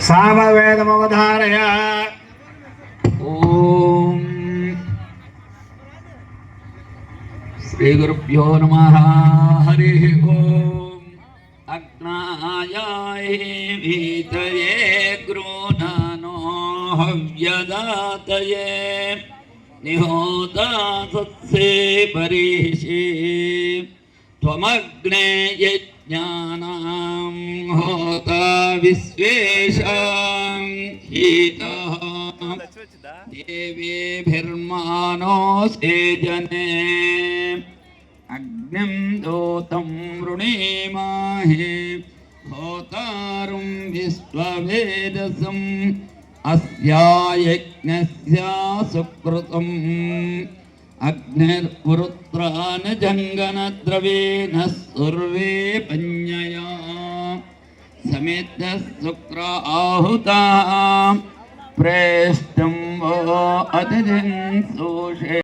सामवेदमवधारय। ॐ। श्रीगुरुभ्यो नमः। हरिः ॐ अग्नायाय वीतये गृह्णानो हव्यदातये निहोता सत्से परीषि। त्वमग्ने यज्ञानां होता विश्वेषां हीतः। देवेभिर्मानो सेजने। अग्निं दूतं वृणीमाहे। होतारुं विश्ववेदसम् अस्या यज्ञस्या सुकृतम्। अग्निर्वृत्रान् जङ्गनद्रवेण सर्वे पञ्जया समेतः शुक्र आहुता प्रेष्टं वो अतिथिं सोषे